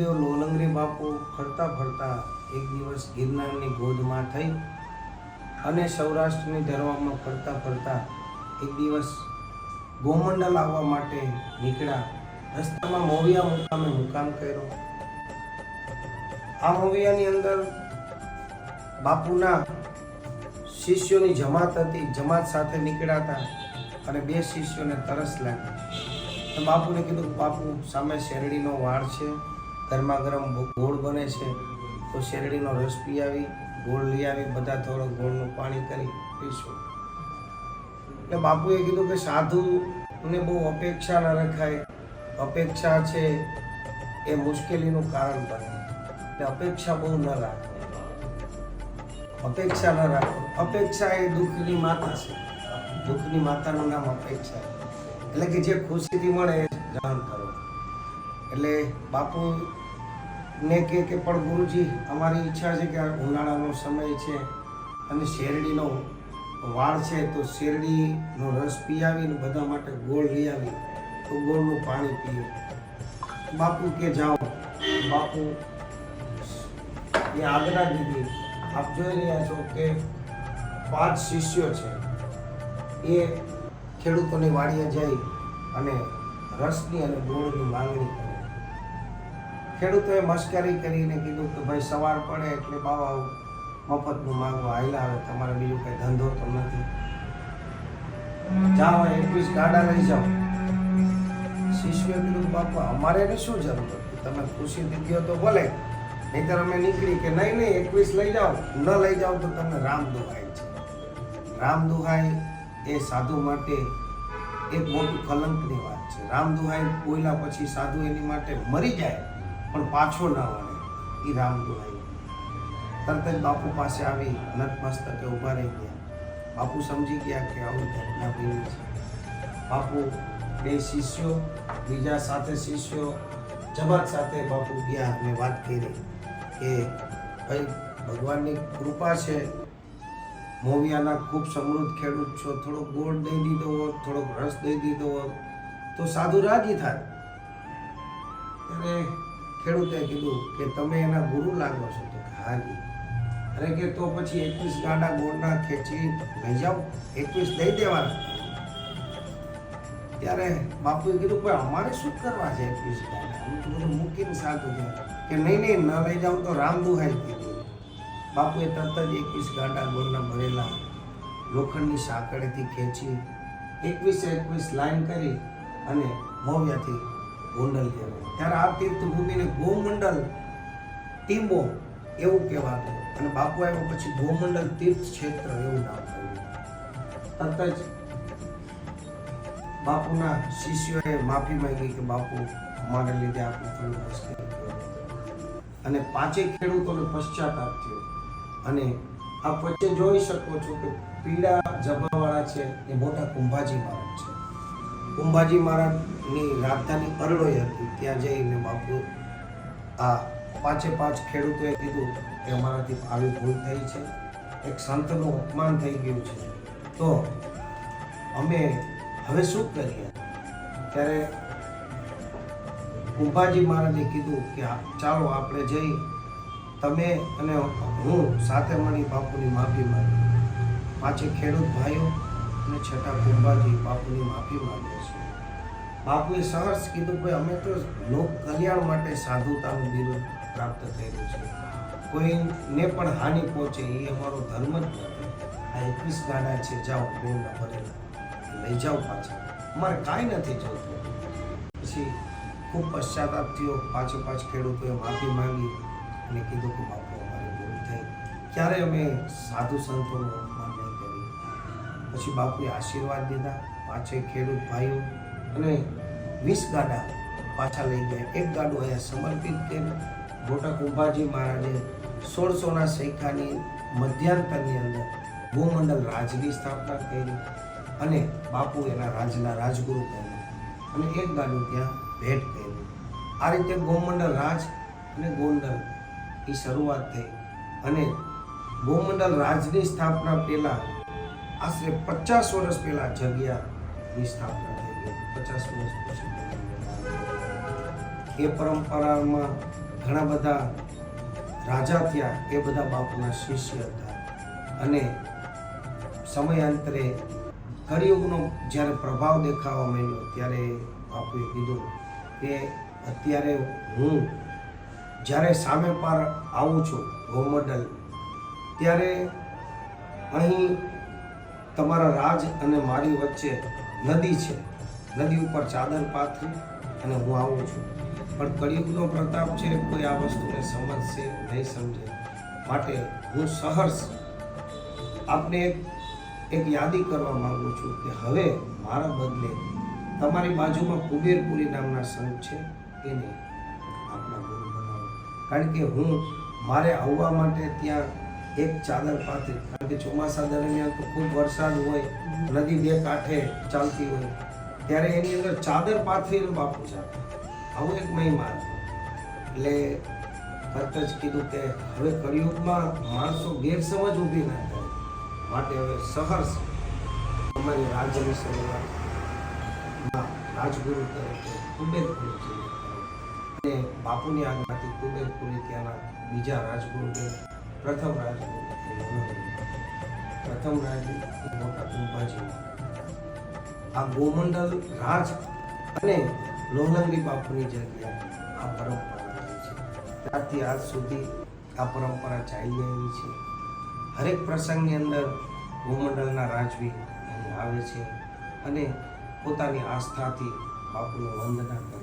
ગુરુદેવ લોલંગરી બાપુ ફરતા ફરતા એક દિવસ ગિરનારની ગોદમાં થઈ અને સૌરાષ્ટ્રની ધરવામાં ફરતા ફરતા એક દિવસ ગોમંડલ આવવા માટે નીકળ્યા. રસ્તામાં મોવિયા મુકામે મુકામ કર્યો. આ મોવિયાની અંદર બાપુના શિષ્યોની જમાત હતી, જમાત સાથે નીકળ્યા હતા અને બે શિષ્યોને તરસ લાગી. બાપુને કીધું, બાપુ, સામે શેરડીનો વાળ છે. ગરમા ગરમ ગોળ બને છે, તો શેરડીનો રસ પી આવી ગોળ લઈ આવી, બધા થોડો ગોળનું પાણી કરી પીશું. એટલે બાપુએ કીધું કે સાધુને બહુ અપેક્ષા ન રખાય. અપેક્ષા છે એ મુશ્કેલીનું કારણ બને. એટલે અપેક્ષા બહુ ન રાખો અપેક્ષા ન રાખો અપેક્ષા એ દુઃખની માતા છે. દુઃખની માતાનું નામ અપેક્ષા એટલે કે જે ખુશીથી મળે એ ગ્રહણ કરો. એટલે બાપુ ને કે કે પણ ગુરુજી, અમારી ઈચ્છા છે કે ઉનાળાનો સમય છે અને શેરડીનો વાળ છે, તો શેરડીનો રસ પીઆવીને બધા માટે ગોળ લઈ આવી તો ગોળનું પાણી પીએ. બાપુ કે જાઓ. બાપુ, એ આજ્ઞા દીધી. આપ જોઈ રહ્યા છો કે પાંચ શિષ્યો છે. એ ખેડૂતોની વાડીએ જઈ અને રસની અને ગોળની માંગણી કરી. ખેડૂતોએ મશ્કરી કરીને કીધું કે ભાઈ સવાર પડે એટલે બાવા મફતનું માંગવા આયલા આવે તમારે બીજું કઈ ધંધો તો નથી. જાઓ એકવીસ ગાડા લઈ જાઓ. શિષ્યએ કીધું, બાપા, અમારે એને શું જરૂર હતી? તમે ખુશી દીધો તો ભલે, નહીતર અમે નીકળી કે નહીં નહીં એકવીસ લઈ જાઓ. ન લઈ જાઓ તો તમને રામ દુહાય છે. રામ દુહાય એ સાધુ માટે એક મોટું કલંકની વાત છે. રામ દુહાઈ બોલ્યા પછી સાધુ એની માટે મરી જાય. પણ પાછો ના વળે. એ રામ દુહાઈ તરત જ બાપુ પાસે આવી નતમસ્તકે ઊભા રહી ગયા. બાપુ સમજી ગયા કે આવું ઘટના બની છે. બાપુ બે શિષ્યો, બીજા સાથે શિષ્યો જબાત સાથે બાપુ ગયા અને વાત કરી કે, ભાઈ, ભગવાનની કૃપા છે. મોવિયાના ખૂબ સમૃદ્ધ ખેડૂત છો. થોડોક ગોળ દઈ દીધો હોત, થોડોક રસ દઈ દીધો હોત, તો સાધુ રાજી થાય ત્યારે ખેડૂતે કીધું કે તમે એના ગુરુ લાગો છો. તો કે અરે કે તો પછી એકવીસ ગાડા ગોળના ખેંચી લઈ જાઓ. એકવીસ દઈ દેવાના. ત્યારે બાપુએ કીધું ભાઈ અમારે શું કરવા છે એકવીસ ગાડા? બધું મૂકીને સાચું છે. કે નહીં નહીં, ન લઈ જાઉં તો રામ દુહાઈ કીધું. બાપુએ તરત જ એકવીસ ગાડા ગોળના ભરેલા લોખંડની સાંકળેથી ખેંચી એકવીસે એકવીસ લાઈન કરી અને મોવિયાથી ગોંડલ કહેવાય. ત્યારે આ તીર્થભૂમિને ગોમંડલ ટીંબો એવું કહેવાતું. અને બાપુ આવ્યા પછી ગોમંડલ તીર્થ ક્ષેત્ર એવું નામ થયું તરત જ બાપુના શિષ્યોએ માફી માંગી કે બાપુ અમારે લીધે આપણે થોડું મુશ્કેલ અને પાંચે ખેડૂતોને પશ્ચાતાપ થયો. અને આ વચ્ચે જોઈ શકો છો કે પીડા જબાવાળા છે એ મોટા કુંભાજી મહારાજ છે. કુંભાજી મહારાજની રાજધાની અરડોઈ હતી. ત્યાં જઈને બાપુ આ પાંચે પાંચ ખેડૂતોએ કીધું કે અમારાથી આવી ભૂલ થઈ છે. એક સંતનું અપમાન થઈ ગયું છે. તો અમે હવે શું કરીએ? ત્યારે કુંભાજી મહારાજે કીધું કે ચાલો આપણે જઈ તમે અને હું સાથે મળી બાપુની માફી માંગી પાંચે ખેડૂત ભાઈઓ અને છઠ્ઠા કુંભાજી બાપુની માફી માંગે છે. બાપુએ સહર્ષ કીધું કે અમે તો લોક કલ્યાણ માટે સાધુતાનું બિરુદ પ્રાપ્ત થયેલું છે. કોઈને પણ હાનિ પહોંચે એ અમારો ધર્મ જ નથી. આ એકવીસ ગાડા છે, જાઓ ગોળના ભરેલા લઈ જાઓ પાછા. અમારે કાંઈ નથી જોતું. પછી ખૂબ પશ્ચાતાપ થયો. પાછો પાછ ખેડૂતોએ માફી માંગી અને કીધું કે બાપુ, અમારે ભૂલ થઈ. ક્યારે અમે સાધુ સંતોનું અપમાન નહીં કર્યું? પછી બાપુએ આશીર્વાદ દીધા. પાછે ખેડૂત ભાઈઓ અને વીસ ગાડા પાછા લઈ ગયા. એક ગાડું અહીંયા સમર્પિત કર્યું મોટા કુંભાજી મહારાજે સોળસોના સૈકાની મધ્યાંતરની અંદર ભૂમંડળ રાજની સ્થાપના કરી અને બાપુ એના રાજના રાજગુરુ કહેલું અને એક ગાડું ત્યાં ભેટ કર્યું. આ રીતે ગોમંડળ રાજ અને ગોંડલ એ શરૂઆત થઈ. અને ગોમંડળ રાજની સ્થાપના પહેલાં આશરે પચાસ વર્ષ પહેલાં જગ્યાની સ્થાપના પચાસ વર્ષ પછી. એ પરંપરામાં ઘણા બધા રાજા થયા, એ બધા બાપુના શિષ્ય હતા. અને સમયાંતરે કળિયુગનો જ્યારે પ્રભાવ દેખાવા માંડ્યો, ત્યારે બાપુએ કીધું કે અત્યારે હું જ્યારે સામે પાર આવું છું ગોમડલ, ત્યારે અહીં તમારા રાજ અને મારી વચ્ચે નદી છે. નદી ઉપર ચાદર પાથરી અને હું આવું છું. પણ કળિયુગનો પ્રતાપ છે, કોઈ આ વસ્તુને સમજશે નહીં, સમજે. માટે હું સહર્ષ આપને એક યાદી કરવા માંગુ છું કે હવે મારા બદલે તમારી બાજુમાં કુબેરપુરી નામના સંત છે, એને આપના ગુરુ બનાવો. કારણ કે હું મારે આવવા માટે ત્યાં એક ચાદર પાથરી, કારણ કે ચોમાસા દરમિયાન તો ખૂબ વરસાદ હોય, નદી બે કાંઠે ચાલતી હોય. ત્યારે એની અંદર ચાદર પાથરીને બાપુ છે. આવું એક મહિમા એટલે તરત જ કીધું કે હવે કળિયુગમાં માણસો ગેરસમજ ઊભી ના થાય માટે હવે સહર્ષ અમારી રાજ્યની શરૂઆત રાજગુરુ તરીકે જઈએ અને બાપુની આજ્ઞાથી કુબેરપુરી ત્યાંના બીજા રાજગુરુ પ્રથમ રાજગુરુ. પ્રથમ રાજગુરુ મોટા કુંભાજી આ ગોમંડલ રાજ અને લોહલંગી બાપુની જગ્યા આ પરંપરા છે. ત્યારથી આજ સુધી આ પરંપરા ચાલી આવી છે. હરેક પ્રસંગની અંદર ગોમંડલના રાજવી અહીં આવે છે અને પોતાની આસ્થાથી બાપુને વંદના કરે